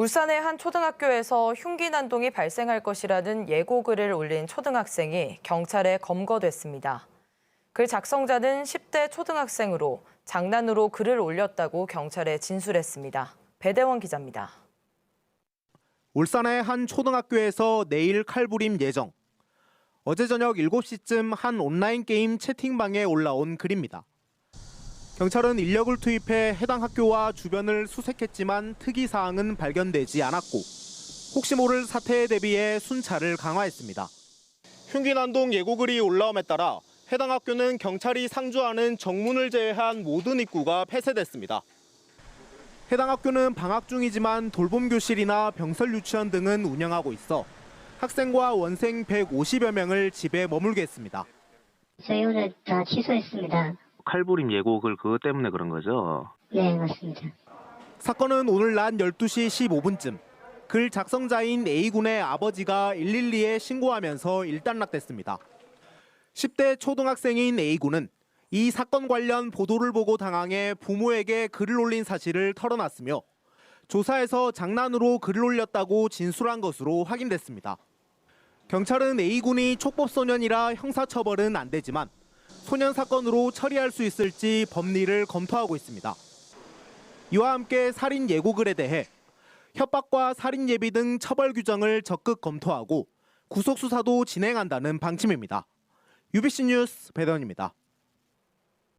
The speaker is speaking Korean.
울산의 한 초등학교에서 흉기 난동이 발생할 것이라는 예고글을 올린 초등학생이 경찰에 검거됐습니다. 글 작성자는 10대 초등학생으로 장난으로 글을 올렸다고 경찰에 진술했습니다. 배대원 기자입니다. 울산의 한 초등학교에서 내일 칼부림 예정. 어제 저녁 7시쯤 한 온라인 게임 채팅방에 올라온 글입니다. 경찰은 인력을 투입해 해당 학교와 주변을 수색했지만 특이 사항은 발견되지 않았고 혹시 모를 사태에 대비해 순찰을 강화했습니다. 흉기 난동 예고글이 올라옴에 따라 해당 학교는 경찰이 상주하는 정문을 제외한 모든 입구가 폐쇄됐습니다. 해당 학교는 방학 중이지만 돌봄 교실이나 병설 유치원 등은 운영하고 있어 학생과 원생 150여 명을 집에 머물게 했습니다. 저희 오늘 다 취소했습니다. 칼부림 예고글 그것 때문에 그런 거죠. 네, 맞습니다. 사건은 오늘 낮 12시 15분쯤 글 작성자인 A군의 아버지가 112에 신고하면서 일단락됐습니다. 10대 초등학생인 A군은 이 사건 관련 보도를 보고 당황해 부모에게 글을 올린 사실을 털어놨으며 조사에서 장난으로 글을 올렸다고 진술한 것으로 확인됐습니다. 경찰은 A군이 촉법소년이라 형사처벌은 안 되지만 소년 사건으로 처리할 수 있을지 법리를 검토하고 있습니다. 이와 함께 살인 예고글에 대해 협박과 살인 예비 등 처벌 규정을 적극 검토하고 구속 수사도 진행한다는 방침입니다. UBC 뉴스 배던입니다.